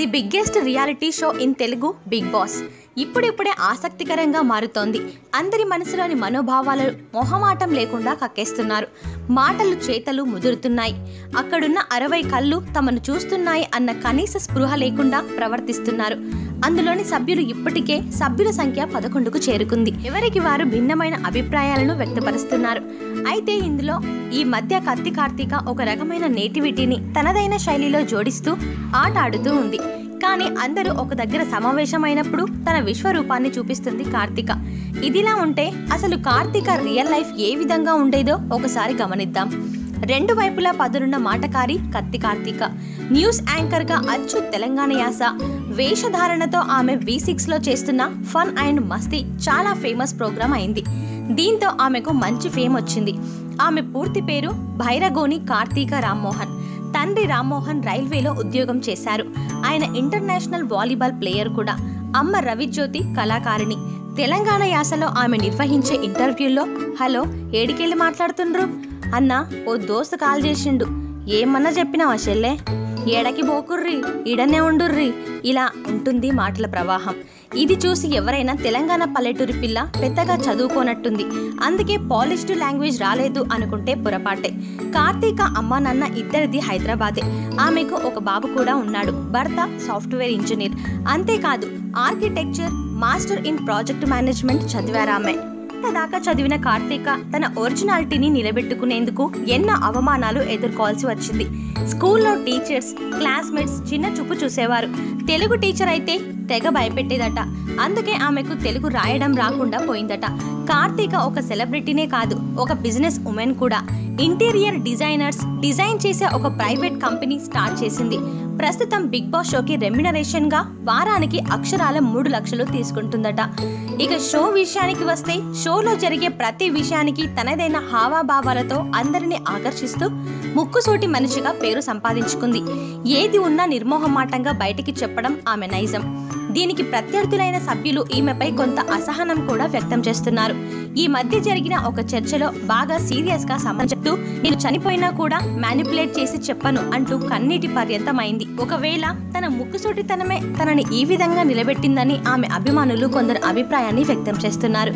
The biggest reality show in Telugu Bigg Boss. ఇప్పుడిప్పుడే ఆసక్తికరంగా మారుతోంది. అందరి మనసులోని మనోభావాలు మొహమాటం లేకుండా కక్కేస్తున్నారు. మాటలు చేతలు ముదురుతున్నాయి. అక్కడున్న అరవై కళ్ళు తమను చూస్తున్నాయి అన్న కనీస స్పృహ లేకుండా ప్రవర్తిస్తున్నారు. అందులోని సభ్యులు ఇప్పటికే సభ్యుల సంఖ్య పదకొండుకు చేరుకుంది. ఎవరికి వారు భిన్నమైన అభిప్రాయాలను వ్యక్తపరుస్తున్నారు? అయితే ఇందులో ఈ మధ్య కత్తి కార్తీక ఒక రకమైన నేటివిటీని తనదైన శైలిలో జోడిస్తూ ఆట ఆడుతూ ఉంది. కానీ అందరూ ఒక దగ్గర సమావేశమైనప్పుడు తన విశ్వరూపాన్ని చూపిస్తుంది కార్తీక. ఇదిలా ఉంటే అసలు కార్తీక రియల్ లైఫ్ ఏ విధంగా ఉండేదో ఒకసారి గమనిద్దాం. రెండు వైపులా పదునున్న మాటకారి కత్తి కార్తీక. న్యూస్ యాంకర్గా అచ్చు తెలంగాణ యాస. వేషధారణతో ఆమె వి సిక్స్లో చేస్తున్న ఫన్ అండ్ మస్తీ చాలా ఫేమస్ ప్రోగ్రామ్ అయింది. దీంతో ఆమెకు మంచి ఫేమ్ వచ్చింది. ఆమె పూర్తి పేరు భైరగోని కార్తీక రామ్మోహన్. తండ్రి రామ్మోహన్ రైల్వేలో ఉద్యోగం చేశారు. ఆయన ఇంటర్నేషనల్ వాలీబాల్ ప్లేయర్ కూడా. అమ్మ రవిజ్యోతి కళాకారిణి. తెలంగాణ యాసలో ఆమె నిర్వహించే ఇంటర్వ్యూల్లో హలో ఏడికెళ్ళి మాట్లాడుతుండ్రు? అన్న ఓ దోస్తు కాల్ చేసిండు. ఏమన్నా చెప్పినావా చెల్లె? ఏడకి పోకుర్రి ఇడనే ఉండుర్రి. ఇలా ఉంటుంది మాటల ప్రవాహం. ఇది చూసి ఎవరైనా తెలంగాణ పల్లెటూరి పిల్ల పెద్దగా చదువుకోనట్టుంది. అందుకే పాలిష్డ్ లాంగ్వేజ్ రాలేదు అనుకుంటే పొరపాటే. కార్తీక అమ్మ నాన్న ఇద్దరిది హైదరాబాదే. ఆమెకు ఒక బాబు కూడా ఉన్నాడు. భర్త సాఫ్ట్వేర్ ఇంజనీర్. అంతేకాదు architecture master in project management చదివారామె. ఇంతదాకా చదివిన కార్తీక తన ఒరిజినాలిటీని నిలబెట్టుకునేందుకు ఎన్నో అవమానాలు ఎదుర్కోవాల్సి వచ్చింది. స్కూల్లో టీచర్స్ క్లాస్మేట్స్ చిన్న చూపు చూసేవారు. తెలుగు టీచర్ అయితే తెగ భయపెట్టేదట. అందుకే ఆమెకు తెలుగు రాయడం రాకుండా పోయిందట. కార్తీక ఒక సెలబ్రిటీనే కాదు ఒక బిజినెస్ ఉమెన్ కూడా. ఇంటీరియర్ డిజైనర్స్ డిజైన్ చేసే ఒక ప్రైవేట్ కంపెనీ స్టార్ట్ చేసింది. ప్రస్తుతం బిగ్ బాస్ షోకి రెమ్యునరేషన్గా వారానికి అక్షరాల మూడు లక్షలు తీసుకుంటుందట. ఇక షో విషయానికి వస్తే షోలో జరిగే ప్రతి విషయానికి తనదైన హావాభావాలతో అందరినీ ఆకర్షిస్తూ ముక్కుసూటి మనిషిగా పేరు సంపాదించుకుంది. ఏది ఉన్నా నిర్మోహమాటంగా బయటికి చెప్పడం ఆమె నైజం. దీనికి ప్రత్యర్థులైన సభ్యులు ఈమెపై కొంత అసహనం కూడా వ్యక్తం చేస్తున్నారు. ఈ మధ్య జరిగిన ఒక చర్చలో బాగా సీరియస్గా సమాధానం చెప్తూ నేను చనిపోయినా కూడా మ్యానిపులేట్ చేసి చెప్పను అంటూ కన్నీటి పర్యంతమైంది. ఒకవేళ తన ముక్కుసూటితనమే తనని ఈ విధంగా నిలబెట్టిందని ఆమె అభిమానులు కొందరు అభిప్రాయాన్ని వ్యక్తం చేస్తున్నారు.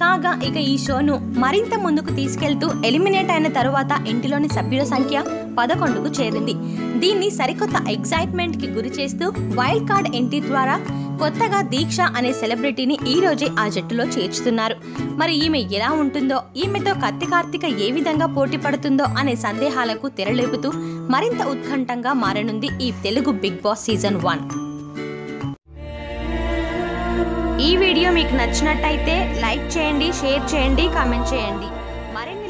కాగా ఇక ఈ షోను మరింత ముందుకు తీసుకెళ్తూ ఎలిమినేట్ అయిన తరువాత ఇంటిలోని సభ్యుల సంఖ్య పదకొండుకు చేరింది. దీన్ని సరికొత్త ఎగ్జైట్మెంట్కి గురి చేస్తూ వైల్డ్ కార్డ్ ఎంట్రీ ద్వారా కొత్తగా దీక్ష అనే సెలబ్రిటీని ఈ రోజే ఆ జట్టులో చేర్చుతున్నారు. మరి ఈమె ఎలా ఉంటుందో ఈమెతో కత్తి కార్తిక ఏ విధంగా పోటీ పడుతుందో అనే సందేహాలకు తెరలేపుతూ మరింత ఉత్కంఠంగా మారనుంది ఈ Telugu Bigg Boss season one. ఈ వీడియో మీకు నచ్చినట్టయితే లైక్ చేయండి షేర్ చేయండి కామెంట్ చేయండి. మరిన్ని